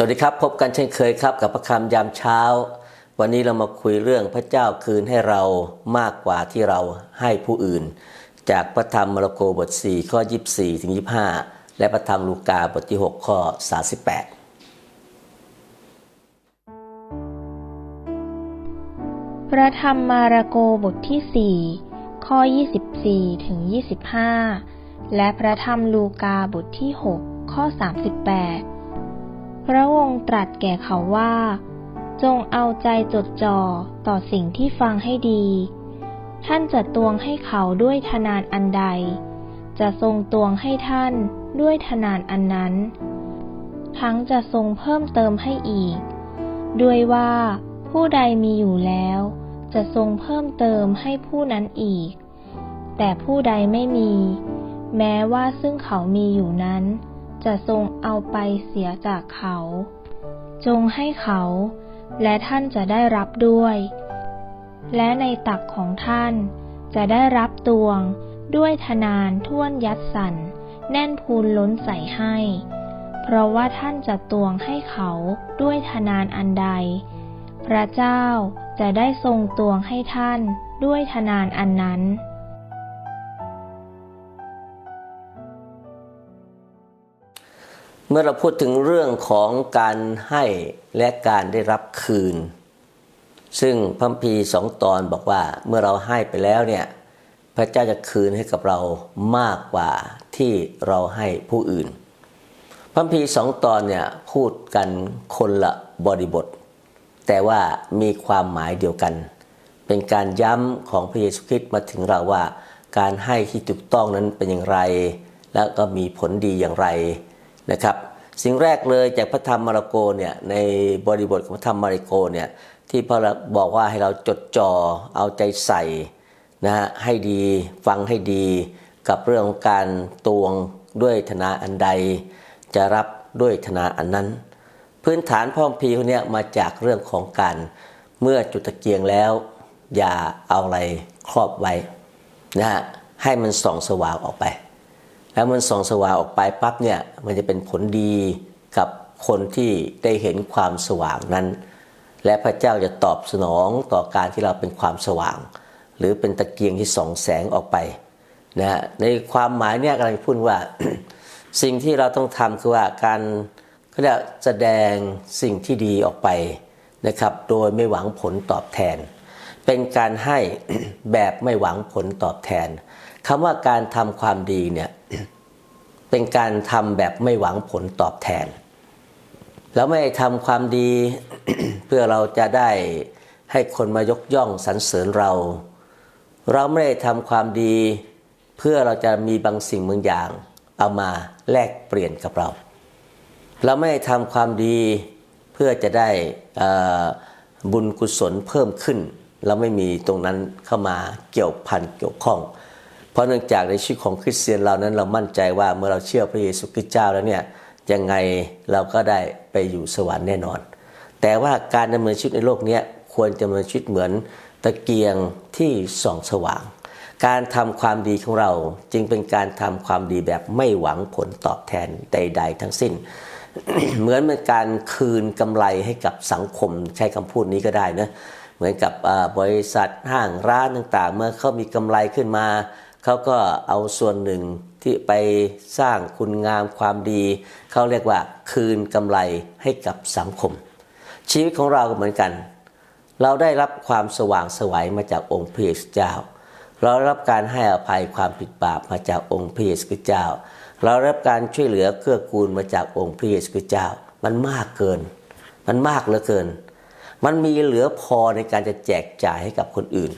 สวัสดีครับ พบกันเช่นเคยครับกับพระคำยามเช้า วันนี้เรามาคุยเรื่องพระเจ้าคืนให้เรามากกว่าที่เราให้ผู้อื่น จากพระธรรมมาระโกบท 4 ข้อ 24 ถึง 25 และพระธรรมลูกาบทที่ 6 ข้อ 38 พระธรรมมาระโกบทที่ 4 ข้อ 24 ถึง 25 และพระธรรมลูกาบทที่ 6 ข้อ 38 พระองค์ตรัสแก่เขาว่า จงเอาใจจดจ่อต่อสิ่งที่ฟังให้ดี ท่านจะตวงให้เขาด้วยทนานอันใด จะทรงตวงให้ท่านด้วยทนานอันนั้น ทั้งจะทรงเพิ่มเติมให้อีก ด้วยว่าผู้ใดมีอยู่แล้ว จะทรงเพิ่มเติมให้ผู้นั้นอีก แต่ผู้ใดไม่มี แม้ว่าซึ่งเขามีอยู่นั้น จะทรงเอาไปเสียจากเขา จงให้เขา และท่านจะได้รับด้วย และในตักของท่านจะได้รับตวงด้วยทนานท่วนยัดสัน แน่นพูนล้นใส่ให้ เพราะว่าท่านจะตวงให้เขาด้วยทนานอันใด พระเจ้าจะได้ทรงตวงให้ท่านด้วยทนานอันนั้น เมื่อเราพูดถึงเรื่องของการให้และการได้รับคืน ซึ่งพระคัมภีสองตอนบอกว่าเมื่อเราให้ไปแล้วเนี่ยพระเจ้าจะคืนให้กับเรามากกว่าที่เราให้ผู้อื่นพระคัมภีสองตอนเนี่ยพูดกันคนละบริบท แต่ว่ามีความหมายเดียวกัน เป็นการย้ำของพระเยซูคริสต์มาถึงเราว่า การให้ที่ถูกต้องนั้นเป็นอย่างไร แล้วก็มีผลดีอย่างไร นะครับ สิ่งแรกเลยจากพระธรรมมาระโกเนี่ยในบริบทของพระธรรมมาระโกเนี่ยที่พระบอกว่าให้เราจดจ่อเอาใจใส่นะฮะให้ดีฟังให้ดีกับเรื่องของการตวงด้วยธนาอันใด จะรับด้วยธนาอันนั้น พื้นฐานพ่อพีคนนี้มาจากเรื่องของการเมื่อจุดตะเกียงแล้ว อย่าเอาอะไรครอบไว้นะฮะให้มันส่องสว่างออกไป แล้วมันส่องสว่างออกไปปั๊บเนี่ยมันจะเป็นผลดีกับคนที่ได้เห็นความสว่างนั้น และพระเจ้าจะตอบสนองต่อการที่เราเป็นความสว่าง หรือเป็นตะเกียงที่ส่องแสงออกไปนะฮะในความหมายเนี่ยกำลังพูดว่า สิ่งที่เราต้องทำคือว่าการเขาเรียกแสดงสิ่งที่ดีออกไปนะครับ โดยไม่หวังผลตอบแทน เป็นการให้แบบไม่หวังผลตอบแทน คำว่าการทำความดีเนี่ยเป็นการทำแบบไม่หวังผลตอบแทน แล้วไม่ทำความดีเพื่อเราจะได้ให้คนมายกย่องสรรเสริญเรา เราไม่ได้ทำความดี เพื่อเราจะมีบางสิ่งบางอย่าง เอามาแลกเปลี่ยนกับเรา เราไม่ได้ทำความดีเพื่อจะได้บุญกุศลเพิ่มขึ้น เราไม่มีตรงนั้นเข้ามาเกี่ยวพันเกี่ยวข้อง ราะเนื่องจากในชีวิตของคริสเตียนเรานั้นเรามั่นใจว่าเมื่อเราเชื่อพระเยซูคริสต์เจ้าแล้วเนี่ยยังไงเราก็ได้ไปอยู่สวรรค์แน่นอน แต่ว่าการดำเนินชีวิตในโลกนี้ควรจะดำเนินชีวิตเหมือนตะเกียงที่ส่องสว่าง การทำความดีของเราจึงเป็นการทำความดีแบบไม่หวังผลตอบแทนใด ๆ ทั้งสิ้น เหมือนเป็นการคืนกำไรให้กับสังคมใช้คำพูดนี้ก็ได้นะเหมือนกับบริษัทห้างร้านต่างๆ เมื่อเขามีกำไรขึ้นมา เขาก็เอาส่วนหนึ่งที่ไปสร้างคุณงามความดี เขาเรียกว่าคืนกำไรให้กับสังคม ชีวิตของเราก็เหมือนกัน เราได้รับความสว่างสวัยมาจากองค์พระเยซูเจ้า เรารับการให้อภัยความผิดบาปมาจากองค์พระเยซูเจ้า เรารับการช่วยเหลือเกื้อกูลมาจากองค์พระเยซูเจ้า มันมากเกิน มันมากเหลือเกิน มันมีเหลือพอในการจะแจกจ่ายให้กับคนอื่น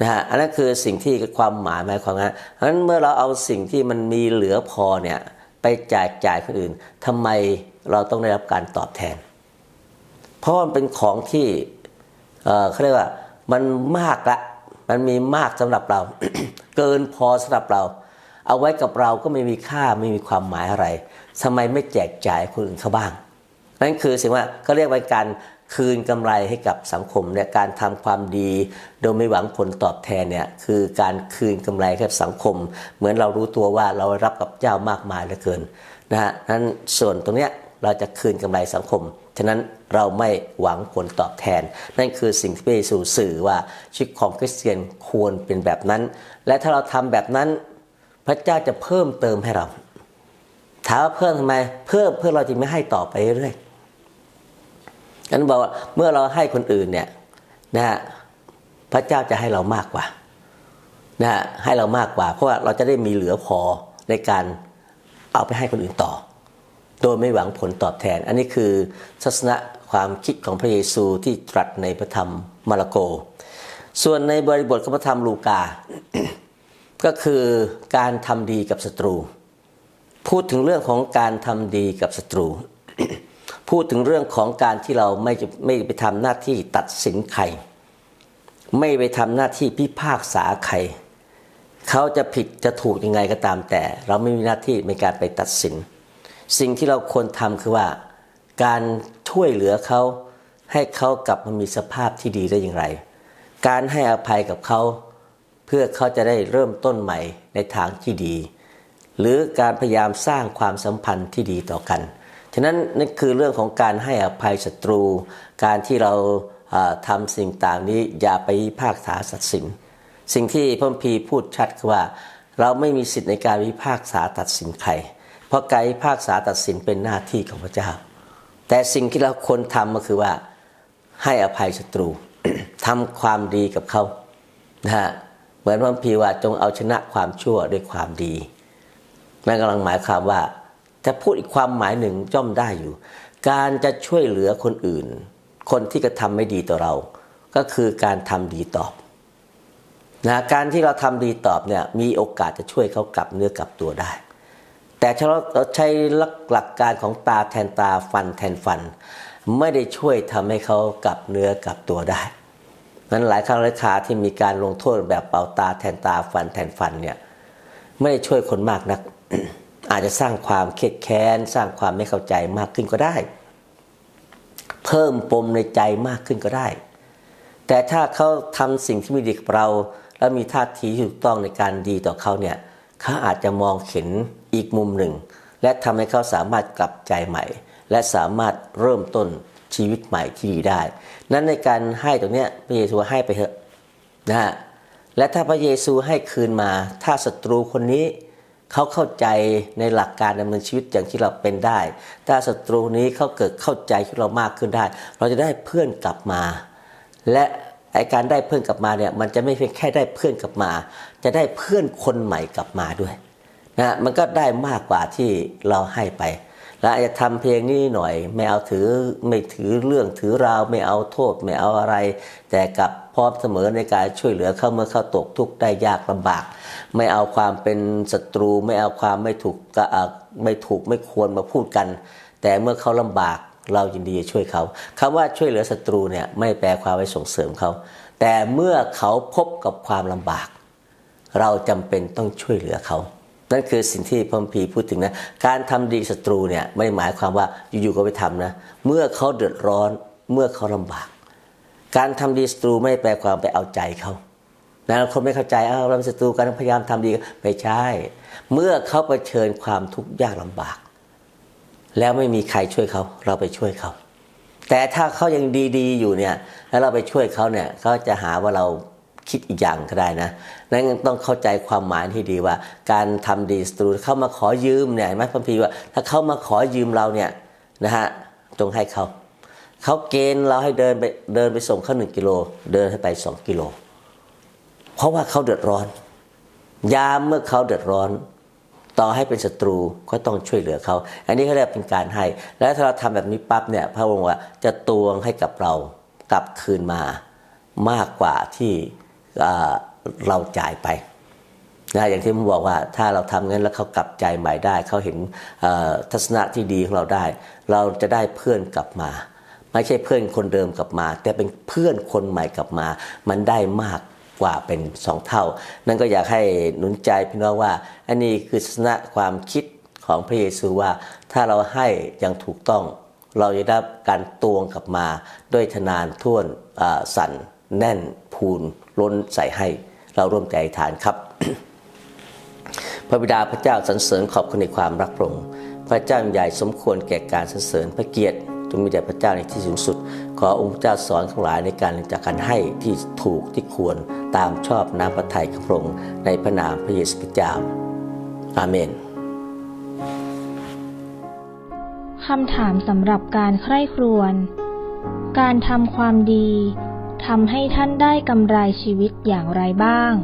นะฮะอันนั้นคือสิ่งที่ความหมายหมายความว่าเพราะนั้นเมื่อเราเอาสิ่งที่มันมีเหลือพอเนี่ยไปแจกจ่ายคนอื่นทำไมเราต้องได้รับการตอบแทน เพราะมันเป็นของที่เเขาเรียกว่ามันมากละมันมีมากสำหรับเรา เกินพอสำหรับเรา เอาไว้กับเราก็ไม่มีค่าไม่มีความหมายอะไรทำไมไม่แจกจ่ายคนอื่นเขาบ้างนั่นคือสิ่งว่าเขาเรียกว่าการ คืนกำไรให้กับสังคมเนี่ยการทำความดี โดยไม่หวังผลตอบแทนเนี่ยคือการคืนกำไรให้กับสังคม เหมือนเรารู้ตัวว่าเรารับกับเจ้ามากมายเหลือเกินนะฮะนั้นส่วนตรงเนี้ยเราจะคืนกำไรสังคมฉะนั้นเราไม่หวังผลตอบแทน นั่นคือสิ่งที่พระเยซูสื่อว่าชีวิตของคริสเตียนควรเป็นแบบนั้น และถ้าเราทำแบบนั้น พระเจ้าจะเพิ่มเติมให้เราถามว่าเพิ่มทำไม เพิ่มเพื่อเราจะไม่ให้ต่อไปเรื่อย นั้นบอกว่าเมื่อเราให้คนอื่นเนี่ยนะฮะพระเจ้าจะให้เรามากกว่านะฮะให้เรามากกว่า เพราะว่าเราจะได้มีเหลือพอในการเอาไปให้คนอื่นต่อ โดยไม่หวังผลตอบแทน อันนี้คือทัศนะความคิดของพระเยซูที่ตรัสในพระธรรมมาระโก ส่วนในบริบทของพระธรรมลูกา ก็คือการทำดีกับศัตรู พูดถึงเรื่องของการทำดีกับศัตรู พูดถึงเรื่องของการที่เราไม่ไม่ไปทำหน้าที่ตัดสินใคร ไม่ไปทำหน้าที่พิพากษาใคร เขาจะผิดจะถูกยังไงก็ตามแต่ เราไม่มีหน้าที่ในการไปตัดสิน สิ่งที่เราควรทำคือว่า การช่วยเหลือเขาให้เขากลับมามีสภาพที่ดีได้อย่างไร การให้อภัยกับเขา เพื่อเขาจะได้เริ่มต้นใหม่ในทางที่ดี หรือการพยายามสร้างความสัมพันธ์ที่ดีต่อกัน ฉะนั้นนั่นคือเรื่องของการให้อภัยศัตรู การที่เราอ่าทำสิ่งต่างนี้อย่าไปพากษาสัตว์สินสิ่งที่พระคัมพีพูดชัดคือว่า เราไม่มีสิทธิ์ในการพิพากษาตัดสินใคร เพราะการพิพากษาตัดสินเป็นหน้าที่ของพระเจ้า แต่สิ่งที่เราควรทำก็คือว่าให้อภัยศัตรูทำความดีกับเขานะฮะเหมือนพระคัมภีว่าจงเอาชนะความชั่วด้วยความดีนั่นกำลังหมายความว่า จะพูดอีกความหมายหนึ่งย่อมได้อยู่ การจะช่วยเหลือคนอื่น คนที่กระทำไม่ดีต่อเรา ก็คือการทำดีตอบนะการที่เราทำดีตอบเนี่ยมีโอกาสจะช่วยเขากลับเนื้อกลับตัวได้ แต่ถ้าเราใช้หลักหลักการของตาแทนตาฟันแทนฟัน ไม่ได้ช่วยทำให้เขากลับเนื้อกลับตัวได้นั้นหลายครั้งหลายคาที่มีการลงโทษแบบเป่าตาแทนตาฟันแทนฟันเนี่ยไม่ได้ช่วยคนมากนัก อาจจะสร้างความเครียดแค้น สร้างความไม่เข้าใจมากขึ้นก็ได้ เพิ่มปมในใจมากขึ้นก็ได้ แต่ถ้าเขาทำสิ่งที่ไม่ดีกับเรา แล้วมีท่าทีที่ถูกต้องในการดีต่อเขาเนี่ยเขาอาจจะมองเห็นอีกมุมหนึ่ง และทำให้เขาสามารถกลับใจใหม่ และสามารถเริ่มต้นชีวิตใหม่ที่ดีได้ นั้นในการให้ตรงเนี้ยพระเยซูให้ไปเถอะนะฮะและถ้าพระเยซูให้คืนมา ถ้าศัตรูคนนี้ เขาเข้าใจในหลักการดำเนินชีวิตอย่างที่เราเป็นได้ ถ้าศัตรูนี้เขาเกิดเข้าใจที่เรามากขึ้นได้ เราจะได้เพื่อนกลับมา และไอการได้เพื่อนกลับมาเนี่ยมันจะไม่เพียงแค่ได้เพื่อนกลับมา จะได้เพื่อนคนใหม่กลับมาด้วยนะมันก็ได้มากกว่าที่เราให้ไปและอาจจะทำเพียงนี้หน่อย ไม่เอาถือไม่ถือเรื่องถือราวไม่เอาโทษไม่เอาอะไร แต่กับ พร้อมเสมอในการช่วยเหลือเขาเมื่อเขาตกทุกข์ได้ยากลำบาก ไม่เอาความเป็นศัตรู ไม่เอาความไม่ถูกกะอะไม่ถูกไม่ควรมาพูดกัน แต่เมื่อเขาลำบากเรายินดีจะช่วยเขาคำว่าช่วยเหลือศัตรูเนี่ยไม่แปลความไว้ส่งเสริมเขา แต่เมื่อเขาพบกับความลำบาก เราจำเป็นต้องช่วยเหลือเขานั่นคือสิ่งที่พระคัมภีพูดถึงนะ การทำดีศัตรูเนี่ยไม่หมายความว่าอยู่ๆก็ไปทำนะ เมื่อเขาเดือดร้อน เมื่อเขาลำบาก การทำดีศัตรูไม่แปลความไปเอาใจเขานะคนไม่เข้าใจอ้าวเราเป็นศัตรูกันพยายามทำดีไม่ใช่ เมื่อเขาเผชิญความทุกข์ยากลำบาก แล้วไม่มีใครช่วยเขา เราไปช่วยเขา แต่ถ้าเขายังดีๆอยู่เนี่ย แล้วเราไปช่วยเขาเนี่ยเขาจะหาว่าเราคิดอีกอย่างก็ได้นะนั้นต้องเข้าใจความหมายที่ดีว่า การทำดีสตรูเขามาขอยืมเนี่ยเห็นไหมพระคัมพีว่า ถ้าเขามาขอยืมเราเนี่ยนะฮะจงให้เขา เขาเกณฑ์เราให้เดินไปเดินไปส่งเขาหนึ่งกิโล เดินให้ไปสองกิโล เพราะว่าเขาเดือดร้อน ยามเมื่อเขาเดือดร้อน ต่อให้เป็นศัตรูก็ต้องช่วยเหลือเขา อันนี้เขาเรียกเป็นการให้ และถ้าเราทำแบบนี้ปั๊บเนี่ยพระองค์ว่าจะตวงให้กับเรากลับคืนมามากกว่าที่เราจ่ายไปนะอย่างที่ผมบอกว่าถ้าเราทำงั้นแล้วเขากลับใจใหม่ได้ เขาเห็นทัศนะที่ดีของเราได้ เราจะได้เพื่อนกลับมา ไม่ใช่เพื่อนคนเดิมกลับมา แต่เป็นเพื่อนคนใหม่กลับมา มันได้มากกว่าเป็นสองเท่า นั่นก็อยากให้หนุนใจพี่น้องว่า อันนี้คือทัศนะความคิดของพระเยซูว่า ถ้าเราให้อย่างถูกต้อง เราจะได้การตวงกลับมาด้วยทนานท่วนสั่นแน่นพูนล้นใส่ให้เราร่วมใจอธิษฐานครับ พระบิดาพระเจ้าสรรเสริญขอบคุณในความรักพระองค์พระเจ้าใหญ่สมควรแก่การสรรเสริญพระเกียรติ จงมีแด่พระเจ้าในที่สูงสุด ขอองค์พระเจ้าสอนทั้งหลายในการจากการให้ที่ถูกที่ควรตามชอบน้ำพระทัยของพระองค์ในพระนามพระเยซูคริสต์เจ้าอาเมนคำถามสำหรับการใคร่ครวญ การทำความดีทำให้ท่านได้กำไรชีวิตอย่างไรบ้าง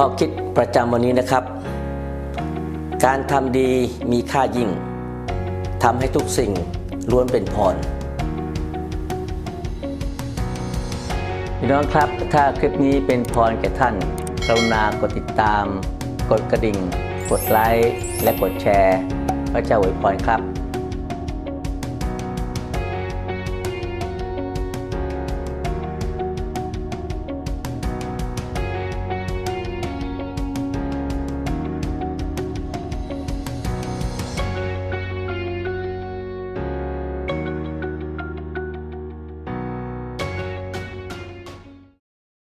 ข้อคิดประจำวันนี้นะครับ การทำดีมีค่ายิ่งทำให้ทุกสิ่งล้วนเป็นพรพี่น้องครับ ถ้าคลิปนี้เป็นพรแก่ท่าน กรุณากดติดตาม กดกระดิ่ง กดไลค์ และกดแชร์ พระเจ้าอวยพรครับ